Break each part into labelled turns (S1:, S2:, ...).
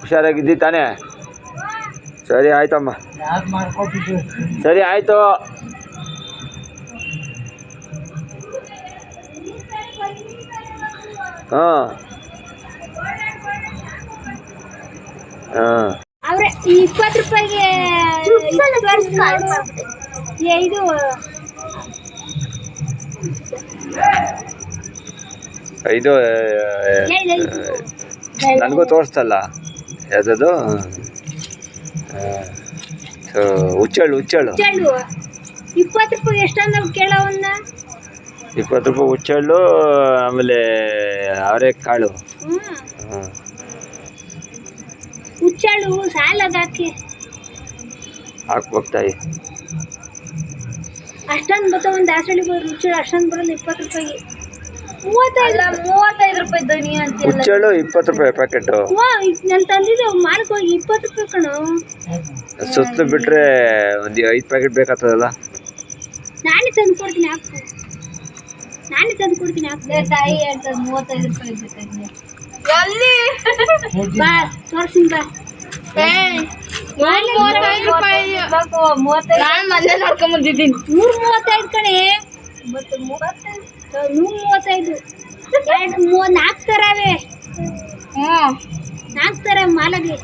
S1: ಹುಷಾರಾಗಿದ್ದಿ ತಾನೇ? ಸರಿ ಆಯ್ತಮ್ಮ
S2: ಯಾರು ಮಾಡ್ಕೊಟ್ಟಿದ್ದು
S1: ಸರಿ ಆಯ್ತು. ಹಾಂ. ಹಾಂ.
S3: ಅವ್ರೆ ಇಪ್ಪತ್ತು ರೂಪಾಯಿಗೆ ಏ, ಇದು
S1: ಇದು. ನನಗೂ ತೋರಿಸ್ತಲ್ಲ ಯಾವುದದು? ಹುಚ್ಚಳು ಹುಚ್ಚಳ್ಳು
S3: ಇಪ್ಪತ್ತು ರೂಪಾಯಿ ಎಷ್ಟಂದ ಕೇಳವನ್ನ
S1: ಇಪ್ಪತ್ತು ರೂಪಾಯಿ ಹುಚ್ಚಳ್ಳು ಆಮೇಲೆ ಅವರೆಕಾಳು. ಕಾಳು
S3: ಹುಚ್ಚಾಳು ಸಾಲದ ಹಾಕಿ.
S1: ಹಾಕ್ಬೇಕು ತಾಯಿ.
S3: ಅಷ್ಟೊಂದು ಬರ್ತಾವ ಒಂದು ದಾಸಳಿ ಬರೋ ಹುಚ್ಚಾಳು ಅಷ್ಟೊಂದು ಬರಲ್ಲ ಇಪ್ಪತ್ತು ರೂಪಾಯಿಗೆ ಮೂವತ್ತೈದು
S4: ಮೂವತ್ತೈದು ರೂಪಾಯಿ ಧ್ವನಿ ಅಂತ
S1: ಚಲೋ ಇಪ್ಪತ್ತು ರೂಪಾಯಿ ಪ್ಯಾಕೆಟ್
S3: ಹ್ಞೂ ನಾನು ತಂದಿದ್ದು ಮಾರಕ್ಕೆ ಹೋಗಿ ಇಪ್ಪತ್ತು ರೂಪಾಯಿ ಕಣೋ.
S1: ಸುತ್ತಲೂ ಬಿಟ್ರೆ ಒಂದು ಐದು ಪ್ಯಾಕೆಟ್ ಬೇಕಾಗ್ತದಲ್ಲ?
S3: ನಾನೇ ತಂದು ಕೊಡ್ತೀನಿ ಹಾಕು. ನಾನೇ ತಂದು ಕೊಡ್ತೀನಿ ಹಾಕು.
S4: ತಾಯಿ ಹೇಳ್ತಾರೆ ಮೂವತ್ತೈದು ರೂಪಾಯಿ ಬೇಕಾಗಿದೆ ಎಲ್ಲಿ?
S3: ಬಾ ತೋರ್ಸಿನ್ ಬಾ.
S4: ಮೂವತ್ತೈದು ರೂಪಾಯಿ. ಮೂವತ್ತೈದು ನಾನು ಮೊನ್ನೆ ನೋಡ್ಕೊಂಡ್ ಬಂದಿದ್ದೀನಿ.
S3: ನೂರ ಮೂವತ್ತೈದು ಕಣೆ.
S4: ಮತ್ತೆ ಮೂವತ್ತು
S3: ನೂರ ಮೂವತ್ತೈದು. ಎರಡು ಮೂ ನಾಲ್ಕು ಥರವೇ
S4: ಹ್ಞೂ
S3: ನಾಲ್ಕು ಥರ ಮಾಲಾಗಿ.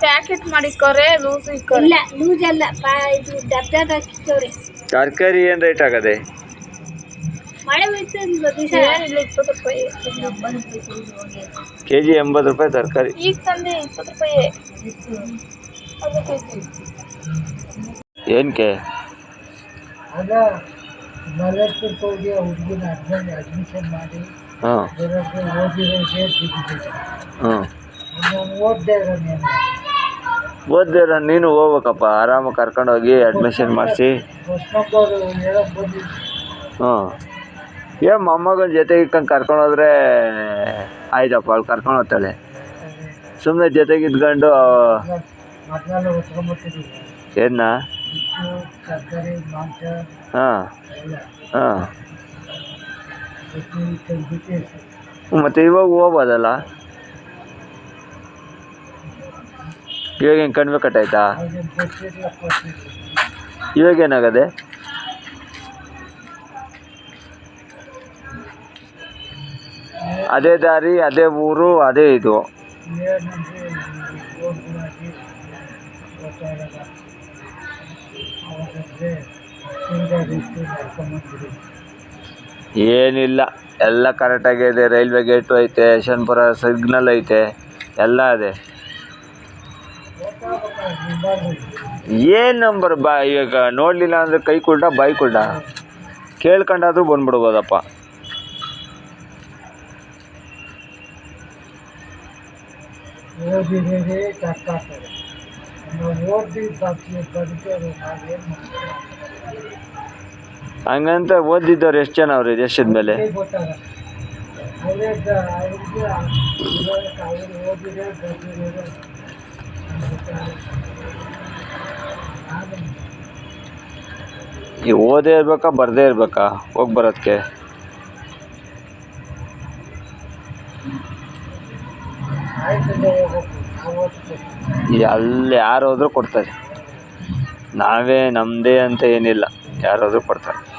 S4: ಪ್ಯಾಕೆಟ್ ಲೂಸ್
S3: ಇಲ್ಲ ಲೂಸ್ ಅಲ್ಲ ಪಾ ಇದು
S1: ತರಕಾರಿ ಏನು ರೇಟ್ ಆಗದೆ?
S3: ಮಳೆ
S4: ಏನಿಲ್ಲ ಇಪ್ಪತ್ತು ರೂಪಾಯಿ.
S1: ಕೆ ಜಿ ಎಂಬತ್ತು ರೂಪಾಯಿ ತರಕಾರಿ.
S4: ಈಗ ತಂದೆ ಇಪ್ಪತ್ತು ರೂಪಾಯಿ.
S1: ಏನಕ್ಕೆ
S2: ಅದ ಮಲಪುರಕ್ಕೆ ಹೋಗಿ ಆ ಹುಡುಗಿನ ಅಡ್ಮಿಷನ್ ಅಡ್ಮಿಷನ್ ಮಾಡಿ
S1: ಹಾಂ.
S2: ಓದಿರೋದೇ ಬಿದ್ದಿದ್ದೆ
S1: ಹಾಂ.
S2: ನಾನು ಓದ್ದೇ ಇರೋನೇನು
S1: ಓದ್ದಿರ ನೀನು ಹೋಗ್ಬೇಕಪ್ಪ ಆರಾಮಾಗಿ ಕರ್ಕೊಂಡೋಗಿ ಅಡ್ಮಿಷನ್ ಮಾಡಿಸಿ.
S2: ಹ್ಞೂ ಏ ಬಂದಿದ್ದು
S1: ಹಾಂ. ಏನು ಮೊಮ್ಮಗನ ಜೊತೆಗೆ ಇಟ್ಕೊಂಡು ಕರ್ಕೊಂಡೋದ್ರೆ ಆಯ್ತಪ್ಪ ಅವ್ಳು ಕರ್ಕೊಂಡು ಹೋಗ್ತಾಳೆ. ಸುಮ್ಮನೆ ಜೊತೆಗೆ ಇದ್ಕೊಂಡು ಏನ? ಹಾಂ. ಹಾಂ. ಮತ್ತು ಇವಾಗ ಹೋಗ್ಬೋದಲ್ಲ? ಇವಾಗ ಹೆಂಗೆ ಕಣ್ಮೆ ಕಟ್ಟಾಯ್ತಾ ಇವಾಗ ಏನಾಗದೆ? ಅದೇ ದಾರಿ, ಅದೇ ಊರು, ಅದೇ ಇದು. ಏನಿಲ್ಲ ಎಲ್ಲ ಕರೆಕ್ಟಾಗಿದೆ ರೈಲ್ವೆ ಗೇಟು ಐತೆ ಯಶವಂತಪುರ ಸಿಗ್ನಲ್ ಐತೆ ಎಲ್ಲ ಇದೆ. ಏನು ನಂಬರ್ ಬಾ ಈಗ ನೋಡಲಿಲ್ಲ ಅಂದರೆ ಕೈ ಕೊಡ ಬಾಯಿ ಕೊಡ ಕೇಳ್ಕೊಂಡಾದ್ರೂ ಬಂದ್ಬಿಡ್ಬೋದಪ್ಪ. ಹಂಗಂತ ಓದಿದ್ದವ್ರು ಎಷ್ಟು ಜನ ಅವ್ರು ದೇಶದ ಮೇಲೆ
S2: ಗೊತ್ತಾಗಲ್ಲ ಅವರೇ ಅವ್ರಿಗೆ ಇರೋದಕ್ಕೆ ಅವ್ರು ಓದಿರೋ ಬದುಕಿರೋದು
S1: ಈ ಓದೇ ಇರ್ಬೇಕಾ ಬರದೇ ಇರ್ಬೇಕಾ ಹೋಗಿ ಬರೋದಕ್ಕೆ
S2: ಆಯ್ತದೆ ಹೋಗ್ಬೇಕು ನಾವು ಓದ್ಬೇಕು
S1: ಅಲ್ಲಿ ಯಾರು ಕೊಡ್ತಾರೆ. ನಾವೇ ನಮ್ಮದೇ ಅಂತ ಏನಿಲ್ಲ. ಯಾರಾದರೂ ಕೊಡ್ತಾರೆ.